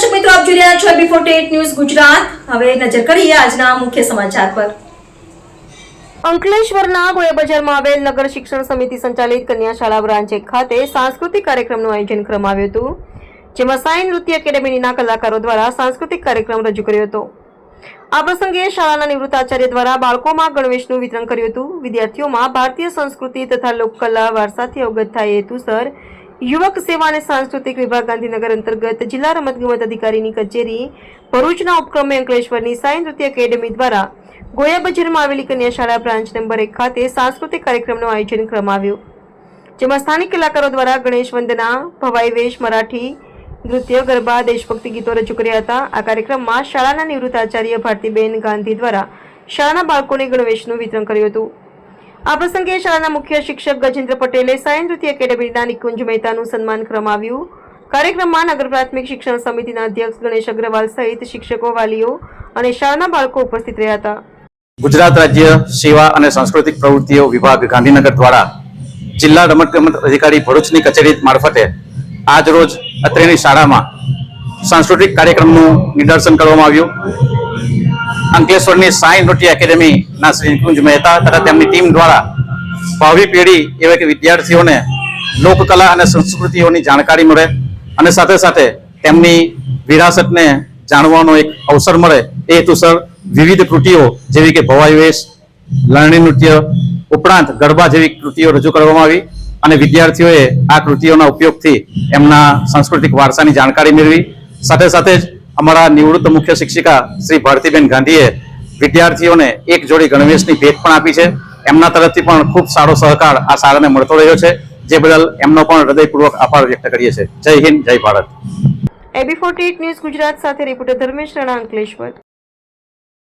છો before TET news Gujarat. હવે નજર કરીએ આજના મુખ્ય સમાચાર પર. અંકલેશ્વરના ગોયાબજારમાં આવેલ નગર શિક્ષણ સમિતિ સંચાલિત કન્યા બ્રાન્ચ ખાતે સાંસ્કૃતિક કાર્યક્રમનું આયોજન કરવામાં આવ્યું હતું, જેમાં સાઈ નૃત્ય એકેડેમીના કલાકારો દ્વારા સાંસ્કૃતિક કાર્યક્રમ રજૂ કર્યો હતો. આ પ્રસંગે શાળાના નિવૃત્ત આચાર્ય દ્વારા બાળકોમાં ગણવેશનું વિતરણ કર્યું હતું. વિદ્યાર્થીઓમાં ભારતીય સંસ્કૃતિ તથા લોકકલા વારસાથી અવગત થાય હેતુસર યુવક સેવા અને સાંસ્કૃતિક વિભાગ ગાંધીનગર અંતર્ગત જિલ્લા રમતગમત અધિકારીની કચેરી ભરૂચના ઉપક્રમે અંકલેશ્વરની સાઈ નૃત્ય એકેડેમી દ્વારા ગોયા બજારમાં આવેલી કન્યા શાળા બ્રાન્ચ નંબર એક ખાતે સાંસ્કૃતિક કાર્યક્રમનું આયોજન કરવામાં આવ્યું. જેમાં સ્થાનિક કલાકારો દ્વારા ગણેશ વંદના, ભવાઈ વેશ, મરાઠી નૃત્ય, ગરબા, દેશભક્તિ ગીતો રજૂ કર્યા હતા. આ કાર્યક્રમમાં શાળાના નિવૃત્ત આચાર્ય ભારતીબેન ગાંધી દ્વારા શાળાના બાળકોને ગણવેશનું વિતરણ કર્યું હતું. આ પ્રસંગે શાળાના મુખ્ય શિક્ષક ગજેન્દ્ર પટેલે સાયન તૃતીય એકેડેમીના નિકુંજ મહેતાનું સન્માન કરવામાં કાર્યક્રમમાં નગર પ્રાથમિક શિક્ષણ સમિતિના અધ્યક્ષ ગણેશ અગ્રવાલ સહિત શિક્ષકો, વાલીઓ અને શાળાના બાળકો ઉપસ્થિત રહ્યા હતા. ગુજરાત રાજ્ય સેવા અને સાંસ્કૃતિક પ્રવૃત્તિઓ વિભાગ ગાંધીનગર દ્વારા જિલ્લા રમતગમત અધિકારી ભરૂચની કચેરી મારફતે આજ રોજ અત્રેની શાળામાં સાંસ્કૃતિક કાર્યક્રમનું નિદર્શન કરવામાં આવ્યું. અંકલેશ્વરની સાંઈ નૃત્ય એકેડેમીના શ્રી નિકુંજ મહેતા તથા તેમની ટીમ દ્વારા ભાવિ પેઢી એવા કે વિદ્યાર્થીઓને લોકકલા અને સંસ્કૃતિઓની જાણકારી મળે અને સાથે સાથે તેમની વિરાસતને જાણવાનો એક અવસર મળે એ હેતુસર વિવિધ કૃતિઓ જેવી કે ભવાઈ વેશ, લણણી નૃત્ય, ઉપરાંત ગરબા જેવી કૃતિઓ રજૂ કરવામાં આવી અને વિદ્યાર્થીઓએ આ કૃતિઓના ઉપયોગથી એમના સાંસ્કૃતિક વારસાની જાણકારી મેળવી. સાથે સાથે જ અમારા નિવૃત્ત મુખ્ય શિક્ષિકા શ્રી ભારતીબેન ગાંધીએ વિદ્યાર્થીઓને એક જોડી ગણવેશની ભેટ પણ આપી છે. એમના તરફથી પણ ખૂબ સારો સહકાર આ શાળાને મળતો રહ્યો છે, જે બદલ એમનો પણ હૃદયપૂર્વક આભાર વ્યક્ત કરીએ છીએ. Jai Hind, Jai Bharat. AB forty news Gujarat સાથે રિપોર્ટર ધર્મેશ રણા અંકલેશ્વર.